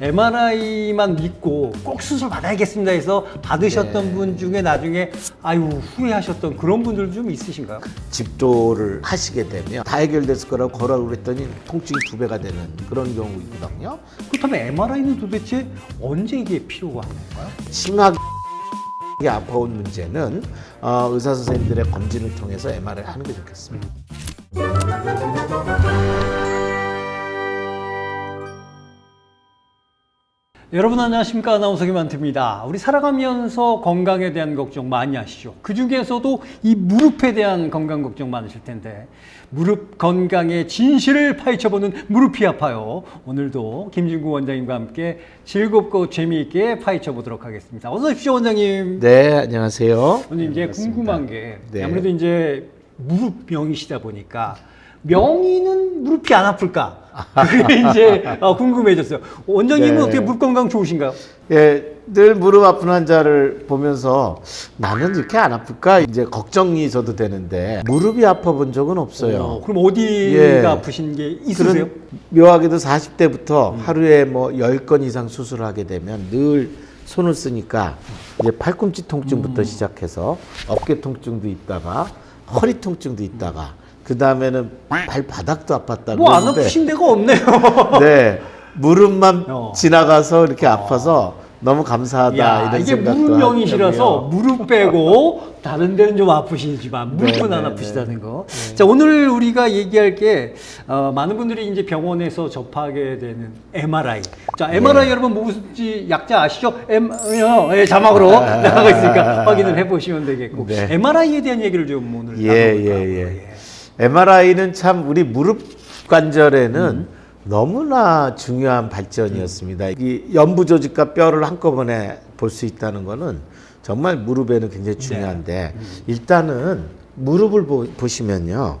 MRI만 믿고 꼭 수술 받아야겠습니다 해서 받으셨던 네. 분 중에 나중에 아유 후회하셨던 그런 분들 좀 있으신가요? 집도를 하시게 되면 다 해결됐을 거라고 걸어고 그랬더니 통증이 두 배가 되는 그런 경우이거든요. 그렇다면 MRI는 도대체 언제 이게 필요가 한 건가요? 심하게 아파온 문제는 어, 의사 선생님들의 검진을 통해서 MRI를 하는 게 좋겠습니다. 여러분 안녕하십니까 아나운서 김한태입니다. 우리 살아가면서 건강에 대한 걱정 많이 하시죠. 그 중에서도 이 무릎에 대한 건강 걱정 많으실 텐데 무릎 건강의 진실을 파헤쳐보는 무릎이 아파요. 오늘도 김진구 원장님과 함께 즐겁고 재미있게 파헤쳐보도록 하겠습니다. 어서 오십시오 원장님. 네, 안녕하세요. 오늘 이제 반갑습니다. 궁금한 게 네. 아무래도 이제 무릎 명이시다 보니까 명의는 무릎이 안 아플까? 그게 이제 어, 궁금해졌어요. 원장님은 네. 어떻게 무릎 건강 좋으신가요? 예, 늘 무릎 아픈 환자를 보면서 나는 이렇게 안 아플까 이제 걱정이 저도 되는데 무릎이 아파 본 적은 없어요. 어, 그럼 어디가 예. 아프신 게 있으세요? 그런 묘하게도 40대부터 하루에 뭐 10건 이상 수술을 하게 되면 늘 손을 쓰니까 이제 팔꿈치 통증부터 음. 시작해서 어깨 통증도 있다가 허리 통증도 있다가 그 다음에는 발바닥도 아팠다고 뭐 안 아프신 데가 없네요. 네 무릎만 어. 지나가서 이렇게 아파서 너무 감사하다 야, 이런 이게 생각도 하고요. 무릎 빼고 다른 데는 좀 아프시지만 무릎은 네, 안 네, 아프시다는 거. 자 오늘 우리가 얘기할 게 어, 많은 분들이 이제 병원에서 접하게 되는 MRI. 자 네. MRI 여러분 뭔지 약자 아시죠? M 어, 예, 자막으로 나가고 있으니까 확인을 해보시면 되겠고 네. MRI에 대한 얘기를 좀 오늘 예, 나눠볼까 예, 하고요. 예. MRI는 참 우리 무릎 관절에는 너무나 중요한 발전이었습니다. 이 연부 조직과 뼈를 한꺼번에 볼 수 있다는 거는 정말 무릎에는 굉장히 중요한데 일단은 무릎을 보, 보시면요.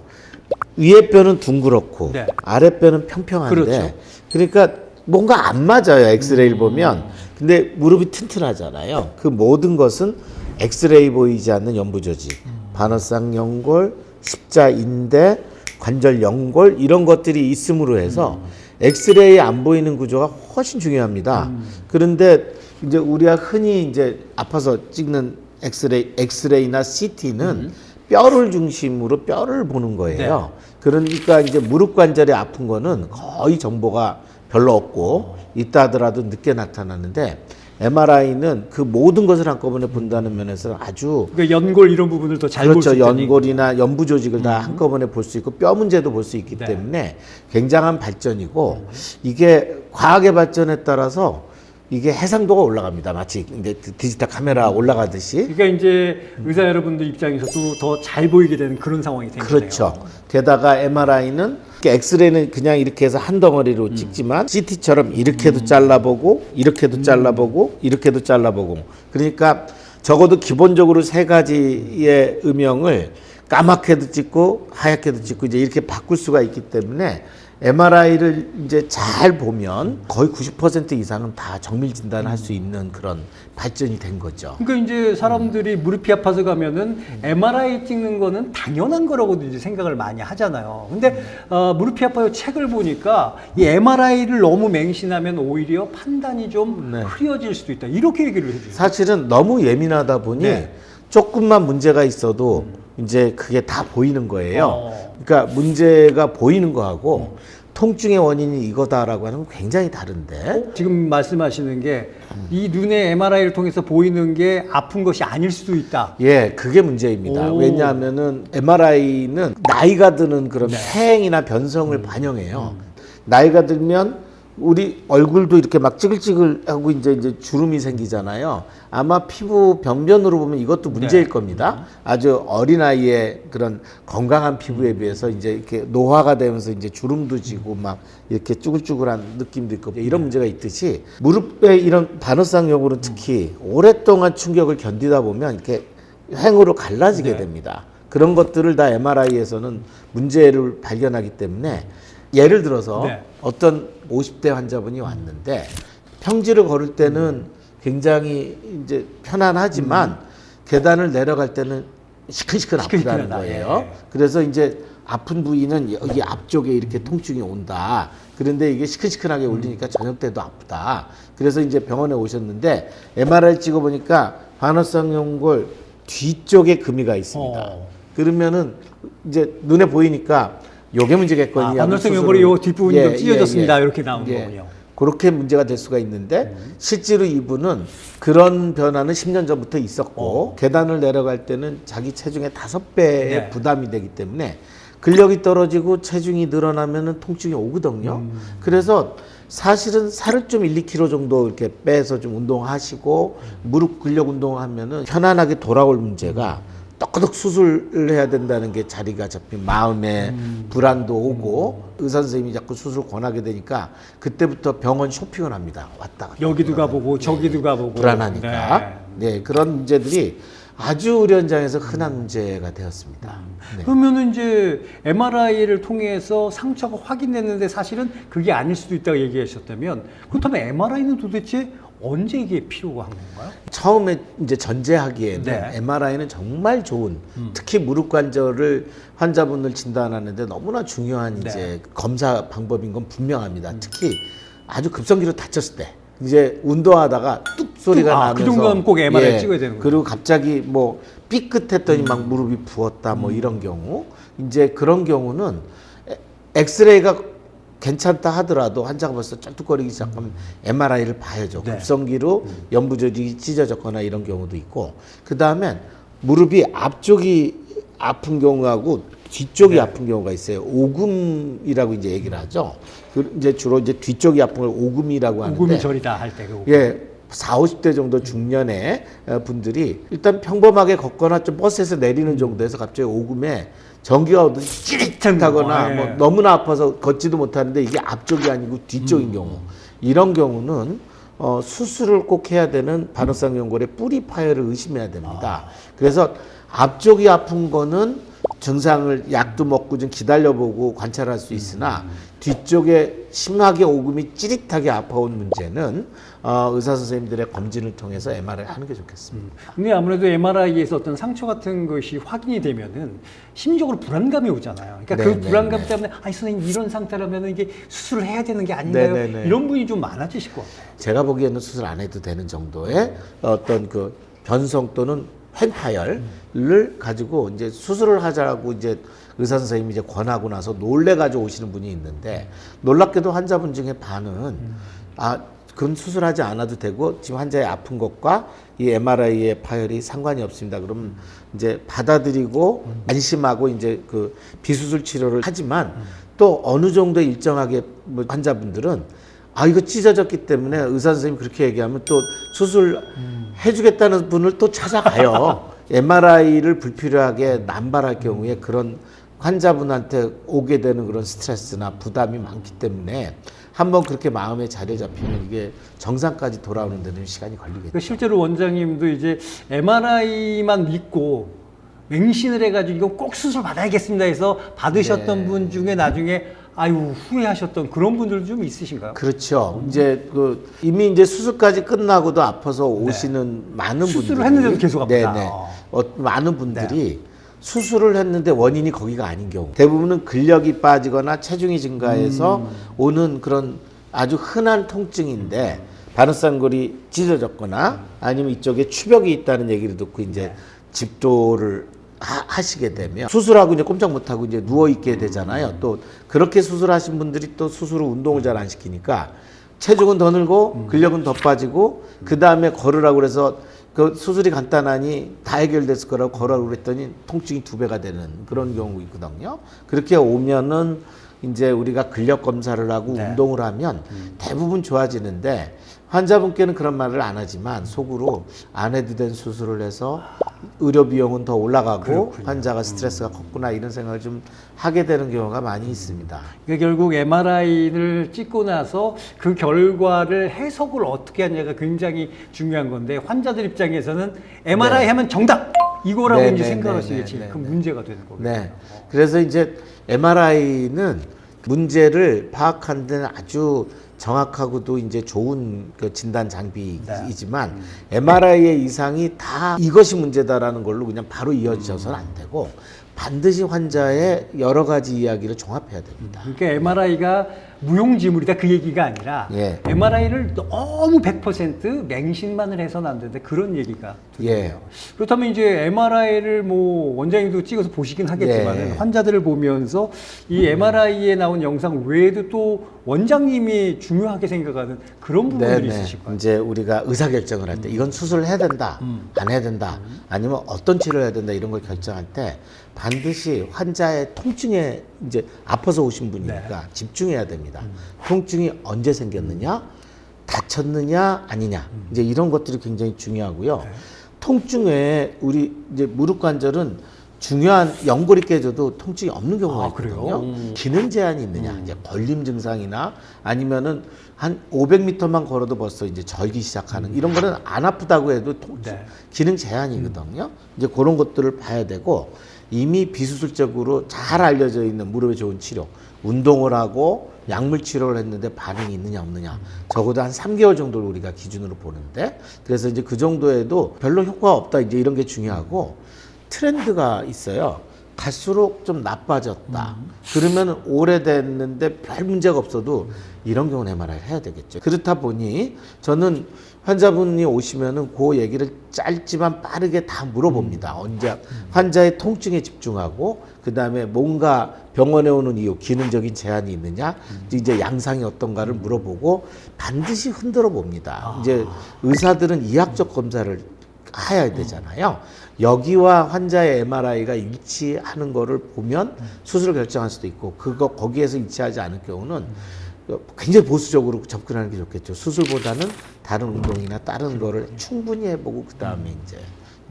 위에 뼈는 둥그렇고 네. 아래 뼈는 평평한데 그렇죠. 그러니까 뭔가 안 맞아요. 엑스레이를 보면. 근데 무릎이 튼튼하잖아요. 그 모든 것은 엑스레이 보이지 않는 연부 조직, 반어쌍 연골, 십자 인대, 관절 연골 이런 것들이 있음으로 해서 엑스레이 안 보이는 구조가 훨씬 중요합니다. 그런데 이제 우리가 흔히 이제 아파서 찍는 엑스레이, 엑스레이나 CT는 뼈를 중심으로 뼈를 보는 거예요. 그러니까 이제 무릎 관절이 아픈 거는 거의 정보가 별로 없고 있다 하더라도 늦게 나타나는데 MRI는 그 모든 것을 한꺼번에 본다는 면에서 아주 그러니까 연골 이런 부분을 더 잘 볼 수 그렇죠. 있다니. 연골이나 연부 조직을 다 한꺼번에 볼 수 있고 뼈 문제도 볼 수 있기 네. 때문에 굉장한 발전이고 이게 과학의 발전에 따라서 이게 해상도가 올라갑니다. 마치 이제 디지털 카메라 올라가듯이 그러니까 이제 의사 여러분들 입장에서도 더 잘 보이게 되는 그런 상황이 생기네요. 그렇죠. 게다가 MRI는 엑스레이는 그냥 이렇게 해서 한 덩어리로 음. 찍지만 CT처럼 이렇게도 잘라보고 이렇게도 잘라보고 이렇게도 잘라보고 그러니까 적어도 기본적으로 세 가지의 음영을 까맣게도 찍고 하얗게도 찍고 이제 이렇게 바꿀 수가 있기 때문에 MRI를 이제 잘 보면 거의 90% 이상은 다 정밀 진단을 할수 있는 그런 발전이 된 거죠. 그러니까 이제 사람들이 무릎이 아파서 가면은 MRI 찍는 거는 당연한 거라고 이제 생각을 많이 하잖아요. 근데 어, 무릎이 아파요 책을 보니까 이 MRI를 너무 맹신하면 오히려 판단이 좀 네. 흐려질 수도 있다. 이렇게 얘기를 해주세요. 사실은 너무 예민하다 보니 네. 조금만 문제가 있어도 이제 그게 다 보이는 거예요. 어. 그러니까 문제가 보이는 거하고 통증의 원인이 이거다라고 하는 건 굉장히 다른데 지금 말씀하시는 게 이 눈의 MRI를 통해서 보이는 게 아픈 것이 아닐 수도 있다. 예, 그게 문제입니다. 오. 왜냐하면은 MRI는 나이가 드는 그런 네. 폐행이나 변성을 반영해요. 나이가 들면 우리 얼굴도 이렇게 막 찌글찌글하고 이제 이제 주름이 생기잖아요. 아마 피부 병변으로 보면 이것도 문제일 네. 겁니다. 아주 어린 아이의 그런 건강한 피부에 비해서 이제 이렇게 노화가 되면서 이제 주름도 지고 막 이렇게 쭈글쭈글한 느낌도 있고 이런 문제가 있듯이 무릎에 이런 반어쌍 요구는 특히 오랫동안 충격을 견디다 보면 이렇게 횡으로 갈라지게 네. 됩니다. 그런 것들을 다 MRI에서는 문제를 발견하기 때문에 예를 들어서 네. 어떤 50대 환자분이 왔는데 평지를 걸을 때는 굉장히 이제 편안하지만 계단을 내려갈 때는 시큰시큰 아프다는 시큰시큰하다. 거예요. 예. 그래서 이제 아픈 부위는 여기 앞쪽에 이렇게 통증이 온다. 그런데 이게 시큰시큰하게 울리니까 저녁 때도 아프다. 그래서 이제 병원에 오셨는데 MRI 찍어 보니까 반월성 연골 뒤쪽에 금이가 있습니다. 어. 그러면은 이제 눈에 보이니까 요게 문제겠거든요. 아, 수술을- 연골이 요 뒷부분이 좀 찢어졌습니다. 이렇게 나오는 거군요. 그렇게 문제가 될 수가 있는데 음. 실제로 이분은 그런 변화는 10년 전부터 있었고 어. 계단을 내려갈 때는 자기 체중의 다섯 배의 네. 부담이 되기 때문에 근력이 떨어지고 체중이 늘어나면은 통증이 오거든요. 음. 그래서 사실은 살을 좀 1, 2kg 정도 이렇게 빼서 좀 운동하시고 무릎 근력 운동하면은 편안하게 돌아올 문제가 떡떡 수술을 해야 된다는 게 자리가 잡힌 마음에 음. 불안도 오고 의사 선생님이 자꾸 수술 권하게 되니까 그때부터 병원 쇼핑을 합니다. 왔다 갔다. 여기도 가보고 저기도 가보고 불안하니까. 네. 그런 문제들이 아주 의료 현장에서 흔한 문제가 되었습니다. 네. 그러면은 이제 MRI를 통해서 상처가 확인됐는데 사실은 그게 아닐 수도 있다고 얘기하셨다면 그렇다면 MRI는 도대체 언제 이게 필요가 한 건가요? 처음에 이제 전제하기에는 네. MRI는 정말 좋은 특히 무릎 관절을 환자분을 진단하는데 너무나 중요한 네. 이제 검사 방법인 건 분명합니다. 특히 아주 급성기로 다쳤을 때 이제 운동하다가 뚝 소리가 뚝, 아, 나면서 예, 그 정도면 꼭 MRI 찍어야 되는 거죠. 그리고 갑자기 뭐 삐끗했더니 막 무릎이 부었다 뭐 이런 경우 이제 그런 경우는 에- 엑스레이가 괜찮다 하더라도 환자가 벌써 쩔뚝거리기 시작하면 MRI를 봐야죠. 네. 급성기로 연부 조직이 찢어졌거나 이런 경우도 있고 그 다음에 무릎이 앞쪽이 아픈 경우하고 뒤쪽이 네. 아픈 경우가 있어요. 오금이라고 이제 얘기를 하죠. 그 이제 주로 이제 뒤쪽이 아픈 걸 오금이라고 하는데 오금이 저리다 할 때. 그 예, 4, 50대 정도 중년의 어, 분들이 일단 평범하게 걷거나 좀 버스에서 내리는 정도에서 갑자기 오금에 전기가 오듯이 찌릿하거나 예. 뭐 너무나 아파서 걷지도 못하는데 이게 앞쪽이 아니고 뒤쪽인 경우 이런 경우는 어, 수술을 꼭 해야 되는 반월성 연골의 뿌리 파열을 의심해야 됩니다. 그래서 앞쪽이 아픈 거는 증상을 약도 먹고 좀 기다려보고 관찰할 수 있으나 뒤쪽에 심하게 오금이 찌릿하게 아파온 문제는 어, 의사 선생님들의 검진을 통해서 MRI 하는 게 좋겠습니다. 근데 아무래도 MRI에서 어떤 상처 같은 것이 확인이 되면은 심리적으로 불안감이 오잖아요. 그러니까 네, 그 네, 불안감 네. 때문에 아 선생님 이런 상태라면 이게 수술을 해야 되는 게 아닌가요? 네, 네, 네. 이런 분이 좀 많아지실 것 같아요. 제가 보기에는 수술 안 해도 되는 정도의 어떤 그 변성 또는 횡파열을 가지고 이제 수술을 하자고 이제 의사 선생님이 이제 권하고 나서 놀래 가지고 오시는 분이 있는데 놀랍게도 환자분 중에 반은 아 그건 수술하지 않아도 되고 지금 환자의 아픈 것과 이 MRI의 파열이 상관이 없습니다. 그러면 이제 받아들이고 안심하고 이제 그 비수술 치료를 하지만 또 어느 정도 일정하게 뭐 환자분들은 아 이거 찢어졌기 때문에 의사 선생님이 그렇게 얘기하면 또 수술 해주겠다는 분을 또 찾아가요. MRI를 불필요하게 남발할 경우에 그런 환자분한테 오게 되는 그런 스트레스나 부담이 많기 때문에 한번 그렇게 마음의 자리에 잡히면 이게 정상까지 돌아오는 데는 시간이 걸리겠죠. 그러니까 실제로 원장님도 이제 MRI만 믿고 맹신을 해가지고 이거 꼭 수술 받아야겠습니다 해서 받으셨던 네. 분 중에 나중에 아유 후회하셨던 그런 분들 좀 있으신가요? 그렇죠. 이제 그 이미 이제 수술까지 끝나고도 아파서 오시는 많은 네. 수술을 분들이 했는데도 계속 아프다. 네네. 어. 어, 많은 분들이 수술을 했는데 원인이 거기가 아닌 경우. 대부분은 근력이 빠지거나 체중이 증가해서 음. 오는 그런 아주 흔한 통증인데 반월상골이 찢어졌거나 아니면 이쪽에 추벽이 있다는 얘기를 듣고 이제 네. 집도를 하, 시게 되면 수술하고 이제 꼼짝 못하고 이제 누워 있게 되잖아요. 또 그렇게 수술하신 분들이 또 수술 후 운동을 잘 안 시키니까 체중은 더 늘고 근력은 더 빠지고 그 다음에 걸으라고 그래서 그 수술이 간단하니 다 해결됐을 거라고 걸으라고 그랬더니 통증이 두 배가 되는 그런 경우 있거든요. 그렇게 오면은 이제 우리가 근력 검사를 하고 네. 운동을 하면 대부분 좋아지는데 환자분께는 그런 말을 안 하지만 속으로 안 해도 된 수술을 해서 의료 비용은 더 올라가고 그렇군요. 환자가 스트레스가 컸구나 이런 생각을 좀 하게 되는 경우가 많이 있습니다. 그러니까 결국 MRI를 찍고 나서 그 결과를 해석을 어떻게 하냐가 굉장히 중요한 건데 환자들 입장에서는 MRI 네. 하면 정답 이거라고 네, 이제 네, 생각할 네, 수 있는 네, 네, 큰 네. 문제가 되는 거겠죠. 네. 그래서 이제 MRI는 문제를 파악하는 데는 아주 정확하고도 이제 좋은 그 진단 장비이지만 MRI의 이상이 다 이것이 문제다라는 걸로 그냥 바로 이어져서는 안 되고 반드시 환자의 여러 가지 이야기를 종합해야 됩니다. 그러니까 MRI가 무용지물이다 그 얘기가 아니라 예. MRI를 너무 100% 맹신만을 해서는 안 되는데 그런 얘기가 예. 들려요. 그렇다면 이제 MRI를 뭐 원장님도 찍어서 보시긴 하겠지만 예. 환자들을 보면서 이 MRI에 나온 영상 외에도 또 원장님이 중요하게 생각하는 그런 부분들이 있으실 거예요. 이제 우리가 의사 결정을 할 때 이건 수술을 해야 된다, 음. 안 해야 된다, 아니면 어떤 치료를 해야 된다 이런 걸 결정할 때 반드시 환자의 통증에 이제 아파서 오신 분이니까 네. 집중해야 됩니다. 음. 통증이 언제 생겼느냐, 다쳤느냐 아니냐 음. 이제 이런 것들이 굉장히 중요하고요. 네. 통증 외에 우리 이제 무릎 관절은 중요한 연골이 깨져도 통증이 없는 경우가 아? 있거든요. 음. 기능 제한이 있느냐, 이제 걸림 증상이나 아니면은 한 500m만 걸어도 벌써 이제 절기 시작하는 이런 거는 안 아프다고 해도 통증, 네. 기능 제한이거든요. 이제 그런 것들을 봐야 되고 이미 비수술적으로 잘 알려져 있는 무릎에 좋은 치료, 운동을 하고 약물 치료를 했는데 반응이 있느냐 없느냐 적어도 한 3개월 정도를 우리가 기준으로 보는데 그래서 이제 그 정도에도 별로 효과가 없다 이제 이런 게 중요하고 트렌드가 있어요. 갈수록 좀 나빠졌다. 그러면 오래됐는데 별 문제가 없어도 이런 경우는 MRI 를 해야 되겠죠. 그렇다 보니 저는 환자분이 오시면은 그 얘기를 짧지만 빠르게 다 물어봅니다. 언제 환자의 통증에 집중하고 그 다음에 뭔가 병원에 오는 이유, 기능적인 제한이 있느냐, 이제 양상이 어떤가를 물어보고 반드시 흔들어 봅니다. 이제 의사들은 이학적 검사를 해야 되잖아요. 여기와 환자의 MRI가 일치하는 거를 보면 수술을 결정할 수도 있고 그거 거기에서 일치하지 않을 경우는 굉장히 보수적으로 접근하는 게 좋겠죠. 수술보다는 다른 운동이나 다른 거를 충분히 해보고 그 다음에 이제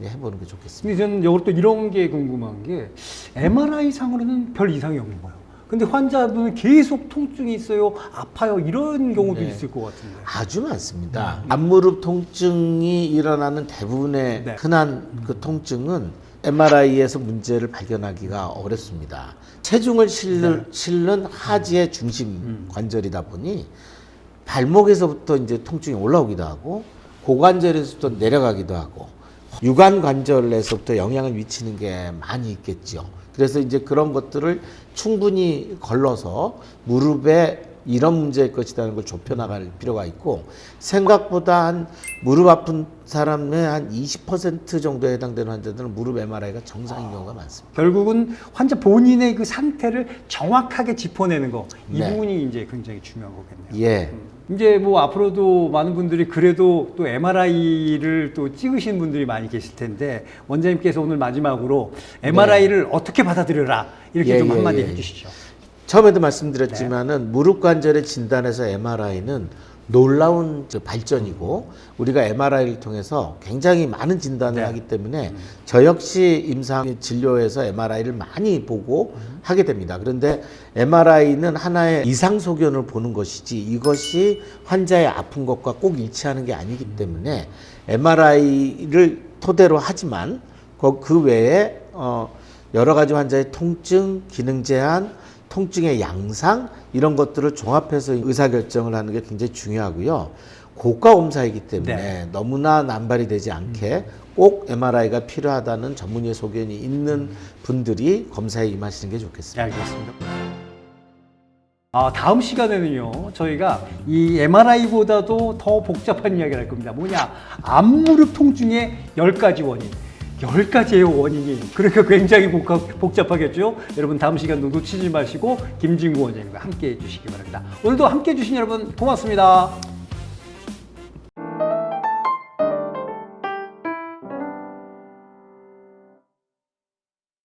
이제 해보는 게 좋겠습니다. 근데 저는 이것도 이런 게 궁금한 게 MRI 상으로는 별 이상이 없는 거예요. 근데 환자분은 계속 통증이 있어요, 아파요 이런 경우도 네. 있을 것 같은데. 아주 많습니다. 앞무릎 통증이 일어나는 대부분의 네. 흔한 그 통증은 MRI에서 문제를 발견하기가 어렵습니다. 체중을 실는, 실는 하지의 중심 관절이다 보니 발목에서부터 이제 통증이 올라오기도 하고 고관절에서부터 내려가기도 하고 유관 관절에서부터 영향을 미치는 게 많이 있겠죠. 그래서 이제 그런 것들을 충분히 걸러서 무릎에 이런 문제일 것이라는 걸 좁혀 나갈 필요가 있고 생각보다 한 무릎 아픈 사람의 한 20% 정도에 해당되는 환자들은 무릎 MRI가 정상인 경우가 많습니다. 결국은 환자 본인의 그 상태를 정확하게 짚어내는 거 이 네. 부분이 이제 굉장히 중요한 거겠네요. 예. 이제 뭐 앞으로도 많은 분들이 그래도 또 MRI를 또 찍으신 분들이 많이 계실 텐데 원장님께서 오늘 마지막으로 MRI를 어떻게 받아들여라 이렇게 네. 예, 좀 예, 한마디 예. 해주시죠. 처음에도 말씀드렸지만은 무릎 관절의 진단에서 MRI는 놀라운 저 발전이고 우리가 MRI를 통해서 굉장히 많은 진단을 네. 하기 때문에 저 역시 임상 진료에서 MRI를 많이 보고 하게 됩니다. 그런데 MRI는 하나의 이상 소견을 보는 것이지 이것이 환자의 아픈 것과 꼭 일치하는 게 아니기 때문에 MRI를 토대로 하지만 그- 그 외에 어 여러 가지 환자의 통증, 기능 제한, 통증의 양상 이런 것들을 종합해서 의사 결정을 하는 게 굉장히 중요하고요. 고가 검사이기 때문에 네. 너무나 남발이 되지 않게 꼭 MRI가 필요하다는 전문의 소견이 있는 분들이 검사에 임하시는 게 좋겠습니다. 네, 알겠습니다. 아, 다음 시간에는요, 저희가 이 MRI보다도 더 복잡한 이야기를 할 겁니다. 뭐냐? 앞무릎 통증의 10가지 원인. 10가지의 원인이. 그러니까 굉장히 복잡하겠죠? 여러분, 다음 시간도 놓치지 마시고, 김진구 원장님과 함께 해 주시기 바랍니다. 오늘도 함께 해 주신 여러분, 고맙습니다.